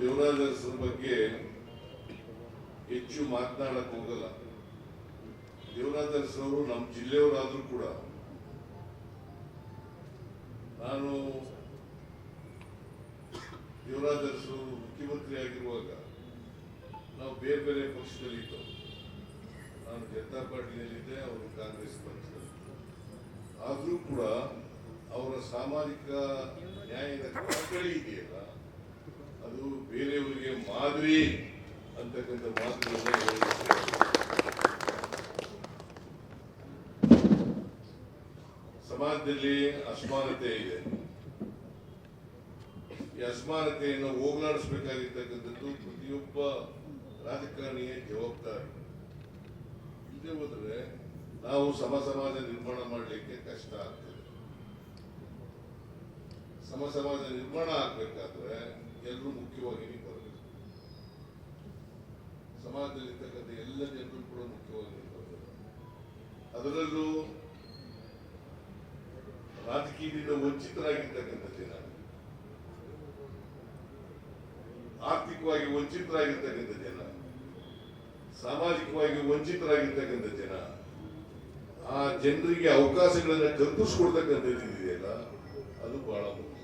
ದೇವರಾಜ ಅರಸರ ಬಗ್ಗೆ ಹೆಚ್ಚು ಮಾತನಾಡಕ್ ಹೋಗಲ್ಲ. ದೇವರಾಜ ಅರಸರವರು ನಮ್ಮ ಜಿಲ್ಲೆಯವರಾದ್ರೂ ಕೂಡ ನಾನು ದೇವರಾಜ ಅರಸರವರು ಮುಖ್ಯಮಂತ್ರಿ ಆಗಿರುವಾಗ ನಾವು ಬೇರೆ ಬೇರೆ ಪಕ್ಷದಲ್ಲಿದ್ದವು ನಾನು ಜನತಾ ಪಾರ್ಟಿಯಲ್ಲಿದ್ದೆ, ಅವರು ಕಾಂಗ್ರೆಸ್ ಪಕ್ಷದಲ್ಲಿ ಆದರೂ ಕೂಡ ಅವರ ಸಾಮಾಜಿಕ ನ್ಯಾಯದ ಕಳಕಳಿ ಇದೆಯಲ್ಲ ಅದು ಬೇರೆಯವರಿಗೆ ಮಾದರಿ ಅಂತಕ್ಕಂಥ ಮಾತುಗಳನ್ನ. ಸಮಾಜದಲ್ಲಿ ಅಸಮಾನತೆ ಇದೆ. ಈ ಅಸಮಾನತೆಯನ್ನು ಹೋಗಲಾಡಿಸಬೇಕಾಗಿರ್ತಕ್ಕಂಥದ್ದು ಪ್ರತಿಯೊಬ್ಬ ರಾಜಕಾರಣಿಯ ಜವಾಬ್ದಾರಿ. ಇಲ್ಲದೆ ಹೋದ್ರೆ ನಾವು ಸಮ ಸಮಾಜ ನಿರ್ಮಾಣ ಮಾಡಲಿಕ್ಕೆ ಕಷ್ಟ ಆಗ್ತದೆ. ಸಮ ಸಮಾಜ ನಿರ್ಮಾಣ ಆಗ್ಬೇಕಾದ್ರೆ ಎಲ್ಲರೂ ಮುಖ್ಯವಾಗಿ ಬರಬೇಕು ಸಮಾಜದಲ್ಲಿರ್ತಕ್ಕಂಥ ಎಲ್ಲ ಜನರು ಕೂಡ ಮುಖ್ಯವಾಗಿ ಬರಬೇಕು ಅದರಲ್ಲೂ ರಾಜಕೀಯದಿಂದ ವಂಚಿತರಾಗಿರ್ತಕ್ಕಂಥ ಜನ, ಆರ್ಥಿಕವಾಗಿ ವಂಚಿತರಾಗಿರ್ತಕ್ಕಂಥ ಜನ, ಸಾಮಾಜಿಕವಾಗಿ ವಂಚಿತರಾಗಿರ್ತಕ್ಕಂಥ ಜನ, ಆ ಜನರಿಗೆ ಅವಕಾಶಗಳನ್ನ ಕಲ್ಪಿಸ್ಕೊಡ್ತಕ್ಕಂಥದ್ದು ಇದೆಯಲ್ಲ ಅದು ಬಹಳ ಮುಖ್ಯ.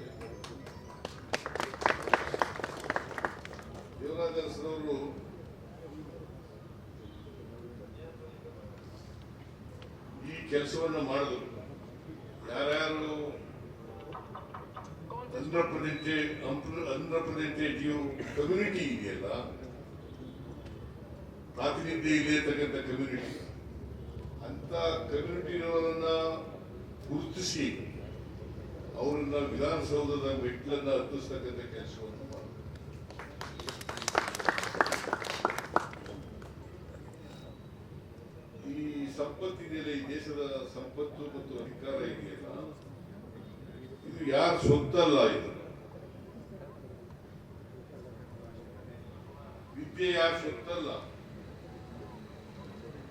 ಅರಸರವರು ಈ ಕೆಲಸವನ್ನು ಮಾಡಿದ್ರು. ಯಾರ್ಯಾರು ಅನ್ರೆಪ್ರೆಸೆಂಟೇಟಿವ್ ಅನ್ರೆಪ್ರೆಸೆಂಟೇಟಿವ್ ಕಮ್ಯುನಿಟಿ ಇದೆಯಲ್ಲ, ಪ್ರಾತಿನಿಧ್ಯ ಇಲ್ಲಿರ್ತಕ್ಕಂಥ ಕಮ್ಯುನಿಟಿ ಅಂತ ಕಮ್ಯುನಿಟಿಗಳನ್ನ ಗುರುತಿಸಿ, ಅವರನ್ನ ವಿಧಾನಸೌಧದ ಮೆಟ್ಲನ್ನ ಹತ್ತಿಸ್ತಕ್ಕಂಥ ಕೆಲಸವನ್ನು ಮಾಡಿದ್ರು. ಈ ಸಂಪತ್ತಿದೆಯಲ್ಲ ಈ ದೇಶದ ಸಂಪತ್ತು ಮತ್ತು ಅಧಿಕಾರ ಇದೆಯಲ್ಲ ಇದು ಯಾರ ಅಲ್ಲ ಇದು? ವಿದ್ಯೆ ಯಾರ ಅಲ್ಲ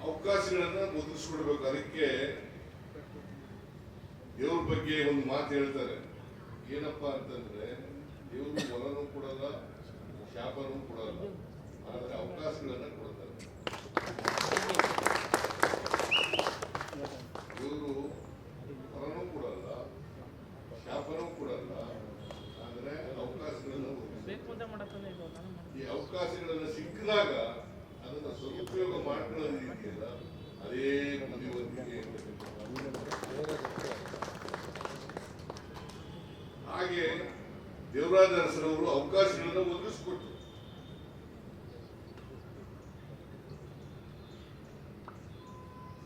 ಅವಕಾಶಗಳನ್ನ ಒದಗಿಸ್ಕೊಡ್ಬೇಕು. ಅದಕ್ಕೆ ದೇವ್ರ ಬಗ್ಗೆ ಒಂದು ಮಾತು ಹೇಳ್ತಾರೆ. ಏನಪ್ಪಾ ಅಂತಂದ್ರೆ, ದೇವರು ಹೊಲನೂ ಕೊಡಲ್ಲ, ಶಾಪನೂ ಕೊಡಲ್ಲ. ಆದ್ರೆ ಅವಕಾಶಗಳನ್ನ ಕೊಡ್ತಾರೆ ಇವರು ವರನೂ ಕೊಡಲ್ಲ ಶಾಪನೂ ಕೊಡಲ್ಲ ಆದ್ರೆ ಅವಕಾಶಗಳನ್ನ ಒದಗಿಸ್ತಾರೆ. ಬೇಕು ಅಂತ ಮಾಡತ್ತಂದ್ರೆ ಇದು ನಾನು ಮಾಡ್ತೀನಿ. ಈ ಅವಕಾಶಗಳನ್ನು ಸಿಕ್ಕಿದಾಗ ಅದನ್ನು ಸದುಪಯೋಗ ಮಾಡ್ಕೊಳ್ಳೋದು ಇದೆಯಲ್ಲ ಅದೇ ಬುದ್ಧಿವಂತಿಕೆ. ಹಾಗೆ ದೇವರಾಜ ಅರಸರವರು ಅವಕಾಶಗಳನ್ನು ಒದಗಿಸ್ಕೊಟ್ರು.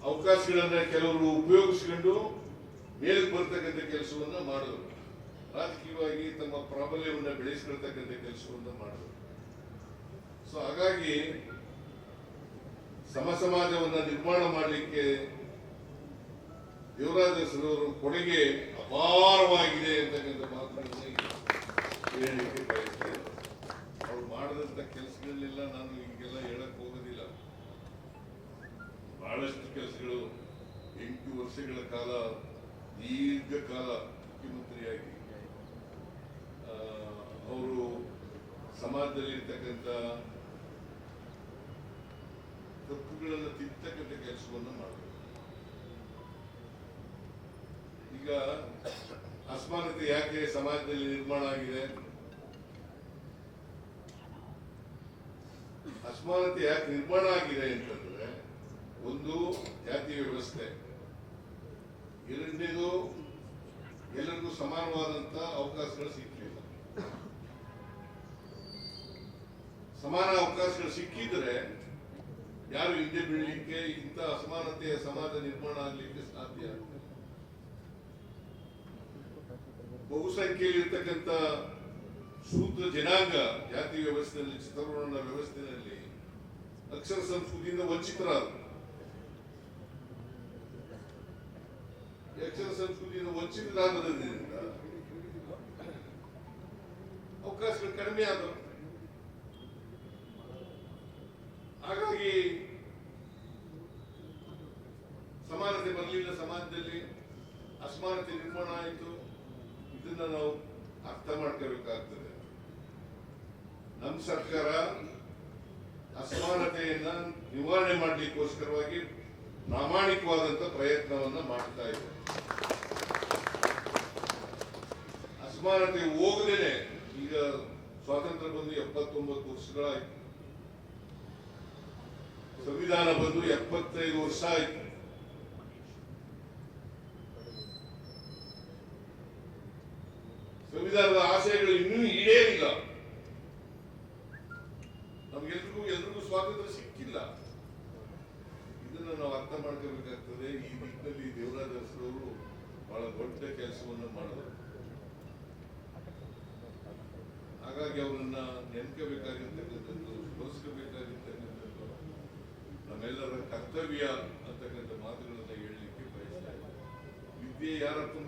ಅವಕಾಶಗಳನ್ನ ಕೆಲವರು ಉಪಯೋಗಿಸಿಕೊಂಡು ಮೇಲಕ್ಕೆ ಬರ್ತಕ್ಕಂಥ ಕೆಲಸವನ್ನ ಮಾಡಿದ್ರು. ರಾಜಕೀಯವಾಗಿ ತಮ್ಮ ಪ್ರಾಬಲ್ಯವನ್ನ ಬೆಳೆಸಿಕೊಳ್ತಕ್ಕಂಥ ಕೆಲಸವನ್ನ ಮಾಡಿದ್ರು. ಸೊ ಹಾಗಾಗಿ ಸಮ ಸಮಾಜವನ್ನ ನಿರ್ಮಾಣ ಮಾಡಲಿಕ್ಕೆ ಯುವರಾಜ ಅರಸರವರ ಕೊಡುಗೆ ಅಪಾರವಾಗಿದೆ ಅಂತಕ್ಕಂಥ ಮಾತುಗಳನ್ನು ಹೇಳಲಿಕ್ಕೆ ಬಯಸ್ತೇನೆ. ಅವ್ರು ಮಾಡಿದಂತ ಕೆಲಸಗಳನ್ನೆಲ್ಲ ನಾನು ಈಗೆಲ್ಲ ಹೇಳಕ್ ಹೋಗೋದಿಲ್ಲ. ಬಹಳಷ್ಟು ಕೆಲಸಗಳು ಎಂಟು ವರ್ಷಗಳ ಕಾಲ, ದೀರ್ಘಕಾಲ ಮುಖ್ಯಮಂತ್ರಿಯಾಗಿ. ಅವರು ಸಮಾಜದಲ್ಲಿ ಇರ್ತಕ್ಕಂಥ ತಪ್ಪುಗಳನ್ನು ತಿದ್ದತಕ್ಕಂಥ ಕೆಲಸವನ್ನು ಮಾಡಬೇಕು. ಈಗ ಅಸಮಾನತೆ ಯಾಕೆ ಸಮಾಜದಲ್ಲಿ ನಿರ್ಮಾಣ ಆಗಿದೆ? ಅಸಮಾನತೆ ಯಾಕೆ ನಿರ್ಮಾಣ ಆಗಿದೆ ಅಂತಂದ್ರೆ ಒಂದು ಜಾತಿ ವ್ಯವಸ್ಥೆ. ಎರಡನೇದು ಎಲ್ಲರಿಗೂ ಸಮಾನವಾದಂತ ಅವಕಾಶಗಳು ಸಿಕ್ಕಿಲ್ಲ ಸಮಾನ ಅವಕಾಶಗಳು ಸಿಕ್ಕಿದ್ರೆ ಯಾರು ಹಿಂದೆ ಬೀಳಲಿಕ್ಕೆ ಇಂಥ ಅಸಮಾನತೆಯ ಸಮಾಜ ನಿರ್ಮಾಣ ಆಗಲಿಕ್ಕೆ ಸಾಧ್ಯ? ಆಗ್ತದೆ ಬಹುಸಂಖ್ಯೆಯಲ್ಲಿ ಇರ್ತಕ್ಕಂಥ ಶೂದ್ರ ಜನಾಂಗ ಜಾತಿ ವ್ಯವಸ್ಥೆಯಲ್ಲಿ, ಚಿತ್ರವರ್ಣ ವ್ಯವಸ್ಥೆಯಲ್ಲಿ ಅಕ್ಷರ ಸಂಸ್ಕೃತಿಯಿಂದ ವಂಚಿತರಾದರು. ಈ ಅಕ್ಷರ ಸಂಸ್ಕೃತಿಯಿಂದ ವಂಚಿತರಾದರಿಂದ ಅವಕಾಶಗಳು ಕಡಿಮೆ ಆದವು. ಸಮಾನತೆ ಬರಲಿಲ್ಲ, ಸಮಾಜದಲ್ಲಿ ಅಸಮಾನತೆ ನಿರ್ಮಾಣ ಆಯಿತು. ಇದನ್ನ ನಾವು ಅರ್ಥ ಮಾಡ್ಕೋಬೇಕಾಗ್ತದೆ. ನಮ್ಮ ಸರ್ಕಾರ ಅಸಮಾನತೆಯನ್ನ ನಿವಾರಣೆ ಮಾಡಲಿಕ್ಕೋಸ್ಕರವಾಗಿ ಪ್ರಾಮಾಣಿಕವಾದಂತ ಪ್ರಯತ್ನವನ್ನ ಮಾಡ್ತಾ ಇದೆ. ಅಸಮಾನತೆ ಹೋಗದೇನೆ ಈಗ ಸ್ವಾತಂತ್ರ್ಯ ಬಂದು ಎಪ್ಪತ್ತೊಂಬತ್ತು ವರ್ಷಗಳಾಯ್ತು. ಸಂವಿಧಾನ ಬಂದು ಎಪ್ಪತ್ತೈದು ವರ್ಷ ಆಯ್ತು. ಸಂವಿಧಾನದ ಆಶಯಗಳು ಇನ್ನೂ ಈಡೇರಿಲ್ಲ ನಮ್ಗೆಲ್ರಿಗೂ ಎಲ್ರಿಗೂ ಸ್ವಾತಂತ್ರ್ಯ ಸಿಕ್ಕಿಲ್ಲ. ಇದನ್ನ ನಾವು ಅರ್ಥ ಮಾಡ್ಕೋಬೇಕಾಗ್ತದೆ. ಈ ನಿಟ್ಟಿನಲ್ಲಿ ದೇವರಾಜ ಬಹಳ ದೊಡ್ಡ ಕೆಲಸವನ್ನು ಮಾಡಿದ್ರು. ಹಾಗಾಗಿ ಅವರನ್ನ ನೆನ್ಕೋಬೇಕಾಗಿರ್ತಕ್ಕಂಥದ್ದು ಸ್ಮರಿಸಬೇಕಾಗಿರ್ತಕ್ಕಂಥದ್ದು ನಮ್ಮೆಲ್ಲರ ಕರ್ತವ್ಯ ಅಂತಕ್ಕಂಥ ಮಾತುಗಳನ್ನು ಹೇಳಲಿಕ್ಕೆ ಬಯಸ್ತಾ ಇದ್ದೇನೆ. ವಿದ್ಯೆ ಯಾರ ತುಂಬ